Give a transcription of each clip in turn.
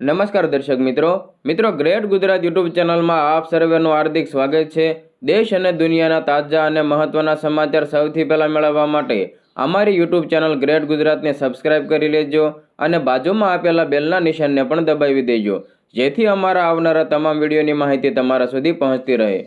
નમસ્કાર દર્શક મિત્રો. મિત્રો, ગ્રેટ ગુજરાત યુટ્યુબ ચેનલમાં આપ સર્વેનું હાર્દિક સ્વાગત છે. દેશ અને દુનિયાના તાજા અને મહત્વના સમાચાર સૌથી પહેલાં મેળવવા માટે અમારી યુટ્યુબ ચેનલ ગ્રેટ ગુજરાતને સબસ્ક્રાઇબ કરી લેજો અને બાજુમાં આપેલા બેલના નિશાનને પણ દબાવી દેજો. જેથી અમારા આવનારા તમામ વિડીયોની માહિતી તમારા સુધી પહોંચતી રહે.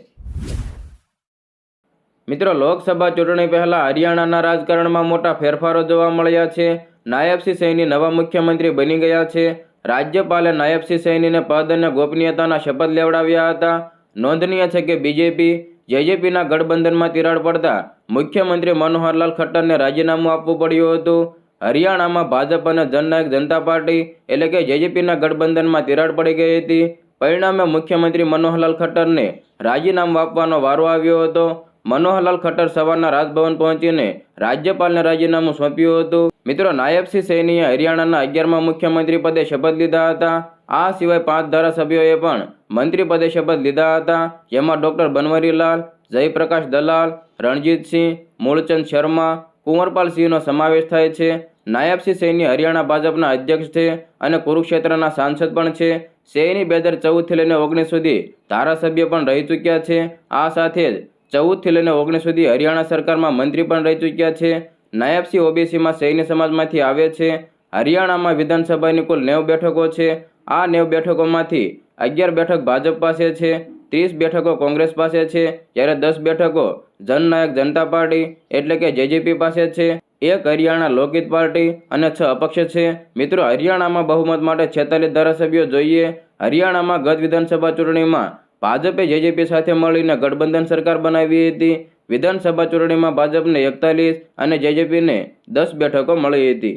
મિત્રો, લોકસભા ચૂંટણી પહેલાં હરિયાણાના રાજકારણમાં મોટા ફેરફારો જોવા મળ્યા છે. નાયબસિંહ સૈની નવા મુખ્યમંત્રી બની ગયા છે. રાજ્યપાલે નાયબસિંહ સૈનીને પદ અને ગોપનીયતાના શપથ લેવડાવ્યા હતા. નોંધનીય છે કે બીજેપી, જેજેપીના ગઠબંધનમાં તિરાડ પડતા મુખ્યમંત્રી મનોહરલાલ ખટ્ટરને રાજીનામું આપવું પડ્યું હતું. હરિયાણામાં ભાજપ અને જનનાયક જનતા પાર્ટી એટલે કે જેજેપીના ગઠબંધનમાં તિરાડ પડી ગઈ હતી. પરિણામે મુખ્યમંત્રી મનોહરલાલ ખટ્ટરને રાજીનામું આપવાનો વારો આવ્યો હતો. મનોહરલાલ ખટ્ટર સવારના રાજભવન પહોંચીને રાજ્યપાલને રાજીનામું સોંપ્યું હતું. મિત્રો નાયબસિંહ સૈનીએ હરિયાણાના અગિયારમાં મુખ્યમંત્રી પદે શપથ લીધા હતા. આ સિવાય પાંચ ધારાસભ્યોએ પણ મંત્રી પદે શપથ લીધા હતા. જેમાં ડોક્ટર બનવરીલાલ, જયપ્રકાશ દલાલ રણજીતસિંહ મૂળચંદ શર્મા, કુંવરપાલ સિંહનો સમાવેશ થાય છે. નાયબસિંહ સૈની હરિયાણા ભાજપના અધ્યક્ષ છે અને કુરુક્ષેત્રના સાંસદ પણ છે. સૈની બે હજાર ચૌદથી લઈને ઓગણીસ સુધી ધારાસભ્ય પણ રહી ચૂક્યા છે. આ સાથે જ ચૌદથી લઈને ઓગણીસ સુધી હરિયાણા સરકારમાં મંત્રી પણ રહી ચૂક્યા છે. નાયબસિંહ ઓબીસીમાં સૈન્ય સમાજમાંથી આવે છે. હરિયાણામાં વિધાનસભાની કુલ નેવ બેઠકો છે. આ નેવ બેઠકોમાંથી અગિયાર બેઠક ભાજપ પાસે છે, ત્રીસ બેઠકો કોંગ્રેસ પાસે છે, જ્યારે દસ બેઠકો જનનાયક જનતા પાર્ટી એટલે કે જેજેપી પાસે છે. એક હરિયાણા લોકહિત પાર્ટી અને છ અપક્ષ છે. મિત્રો, હરિયાણામાં બહુમત માટે છેતાલીસ ધારાસભ્યો જોઈએ. હરિયાણામાં ગત વિધાનસભા ચૂંટણીમાં ભાજપે જેજેપી સાથે મળીને ગઠબંધન સરકાર બનાવી હતી. વિધાનસભા ચૂંટણીમાં ભાજપને એકતાલીસ અને જેજેપીને દસ બેઠકો મળી હતી.